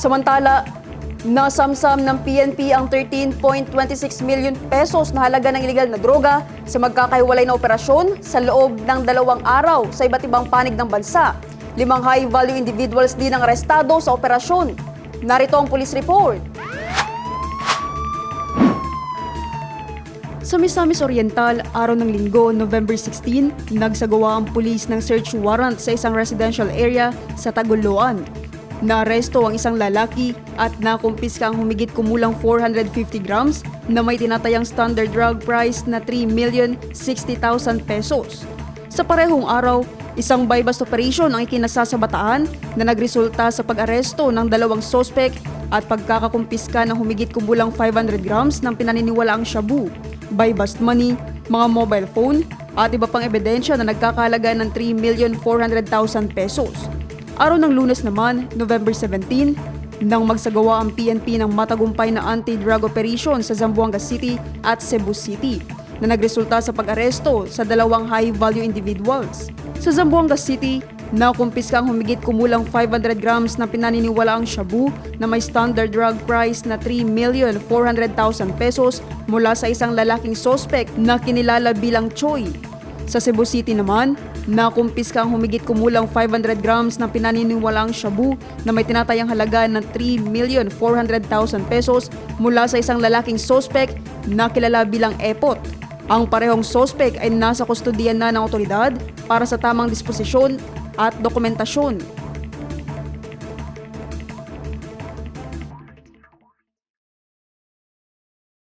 Samantala, nasamsam ng PNP ang 13.26 million pesos na halaga ng illegal na droga sa magkakahiwalay na operasyon sa loob ng dalawang araw sa iba't ibang panig ng bansa. Limang high-value individuals din ang arestado sa operasyon. Narito ang police report. Sa Misamis Oriental, araw ng linggo, November 16, nagsagawa ang pulis ng search warrant sa isang residential area sa Taguluan. Naaresto ang isang lalaki at nakumpiska ang humigit kumulang 450 grams na may tinatayang standard drug price na 3,060,000 pesos. Sa parehong araw, isang buy-bust operation ang ikinasa sa bataan na nagresulta sa pag-aresto ng dalawang sospek at pagkakakumpiska ng humigit kumulang 500 grams ng pinaniniwalaang shabu, buy-bust money, mga mobile phone at iba pang ebidensya na nagkakahalaga ng 3,400,000 pesos. Araw ng lunes naman, November 17, nang magsagawa ang PNP ng matagumpay na anti-drug operation sa Zamboanga City at Cebu City na nagresulta sa pag-aresto sa dalawang high-value individuals. Sa Zamboanga City, nakumpiska ang humigit kumulang 500 grams na pinaniniwalaang shabu na may standard drug price na 3,400,000 pesos mula sa isang lalaking sospek na kinilala bilang Choi. Sa Cebu City naman, nakumpiska ang humigit kumulang 500 grams ng pinaniniwalaang shabu na may tinatayang halaga ng 3,400,000 pesos mula sa isang lalaking sospek na kilala bilang Epot. Ang parehong sospek ay nasa kustodiyan na ng otoridad para sa tamang disposisyon at dokumentasyon.